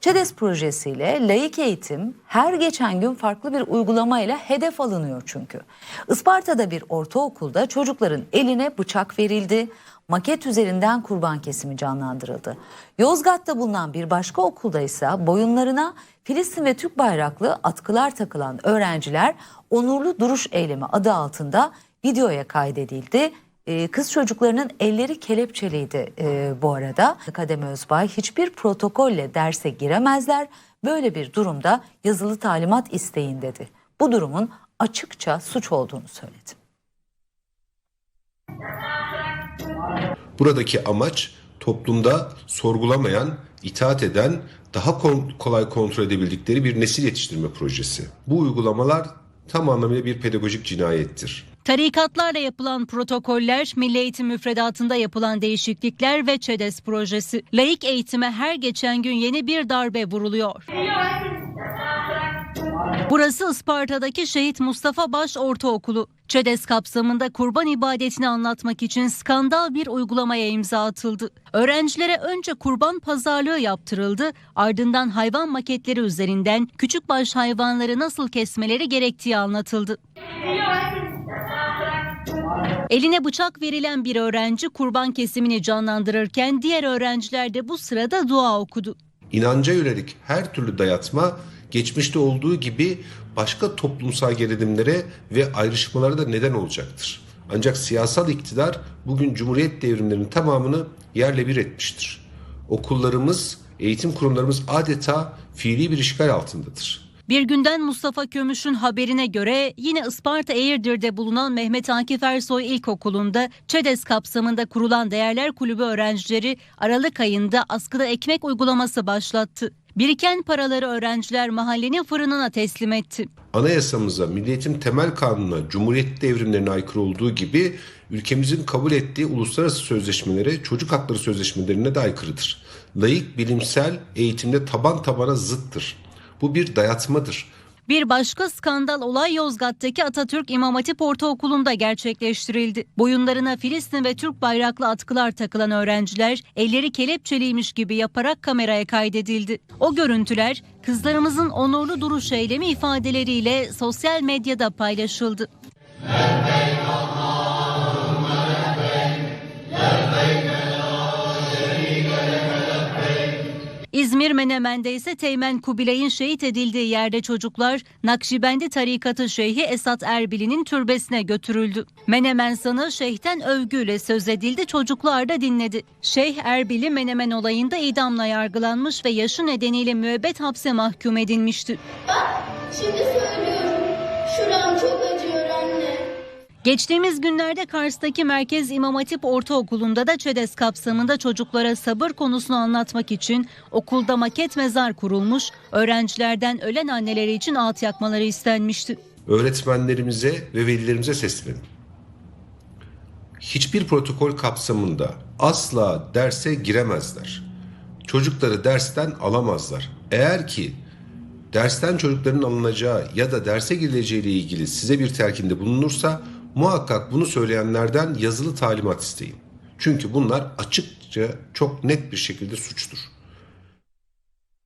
ÇEDES projesiyle layık eğitim her geçen gün farklı bir uygulamayla hedef alınıyor çünkü. Isparta'da bir ortaokulda çocukların eline bıçak verildi. Maket üzerinden kurban kesimi canlandırıldı. Yozgat'ta bulunan bir başka okulda ise boyunlarına Filistin ve Türk bayraklı atkılar takılan öğrenciler onurlu duruş eylemi adı altında videoya kaydedildi. Ee, Kız çocuklarının elleri kelepçeliydi e, bu arada. Kademe Özbay hiçbir protokolle derse giremezler. Böyle bir durumda yazılı talimat isteyin dedi. Bu durumun açıkça suç olduğunu söyledi. Buradaki amaç toplumda sorgulamayan, itaat eden, daha kolay kontrol edebildikleri bir nesil yetiştirme projesi. Bu uygulamalar tam anlamıyla bir pedagojik cinayettir. Tarikatlarla yapılan protokoller, Milli Eğitim müfredatında yapılan değişiklikler ve ÇEDES projesi. Laik eğitime her geçen gün yeni bir darbe vuruluyor. Burası Isparta'daki Şehit Mustafa Baş Ortaokulu. ÇEDES kapsamında kurban ibadetini anlatmak için skandal bir uygulamaya imza atıldı. Öğrencilere önce kurban pazarlığı yaptırıldı, ardından hayvan maketleri üzerinden küçükbaş hayvanları nasıl kesmeleri gerektiği anlatıldı. Eline bıçak verilen bir öğrenci kurban kesimini canlandırırken diğer öğrenciler de bu sırada dua okudu. İnanca yönelik her türlü dayatma geçmişte olduğu gibi başka toplumsal gerilimlere ve ayrışmalara da neden olacaktır. Ancak siyasal iktidar bugün Cumhuriyet devrimlerinin tamamını yerle bir etmiştir. Okullarımız, eğitim kurumlarımız adeta fiili bir işgal altındadır. Bir günden Mustafa Kömüş'ün haberine göre yine Isparta Eğirdir'de bulunan Mehmet Akif Ersoy İlkokulu'nda ÇEDES kapsamında kurulan Değerler Kulübü öğrencileri Aralık ayında askıda ekmek uygulaması başlattı. Biriken paraları öğrenciler mahallenin fırınına teslim etti. Anayasamıza, Milli Eğitim Temel Kanunu'na, Cumhuriyet devrimlerine aykırı olduğu gibi ülkemizin kabul ettiği uluslararası sözleşmelere, çocuk hakları sözleşmelerine de aykırıdır. Layık bilimsel eğitimde taban tabana zıttır. Bu bir dayatmadır. Bir başka skandal olay Yozgat'taki Atatürk İmam Hatip Ortaokulu'nda gerçekleştirildi. Boyunlarına Filistin ve Türk bayraklı atkılar takılan öğrenciler elleri kelepçeliymiş gibi yaparak kameraya kaydedildi. O görüntüler kızlarımızın onurlu duruş eylemi ifadeleriyle sosyal medyada paylaşıldı. İzmir Menemen'de ise Teğmen Kubilay'ın şehit edildiği yerde çocuklar Nakşibendi tarikatı Şeyhi Esat Erbil'in türbesine götürüldü. Menemen sanı şeyhten övgüyle söz edildi çocuklar da dinledi. Şeyh Erbil'i Menemen olayında idamla yargılanmış ve yaşı nedeniyle müebbet hapse mahkum edilmişti. Bak şimdi söylüyorum. Şuram çok acıyor anne. Geçtiğimiz günlerde Kars'taki Merkez İmam Hatip Ortaokulu'nda da ÇEDES kapsamında çocuklara sabır konusunu anlatmak için okulda maket mezar kurulmuş, öğrencilerden ölen anneleri için ağıt yakmaları istenmişti. Öğretmenlerimize ve velilerimize seslenelim. Hiçbir protokol kapsamında asla derse giremezler. Çocukları dersten alamazlar. Eğer ki dersten çocukların alınacağı ya da derse girileceği ile ilgili size bir telkinde bulunursa muhakkak bunu söyleyenlerden yazılı talimat isteyin. Çünkü bunlar açıkça çok net bir şekilde suçtur.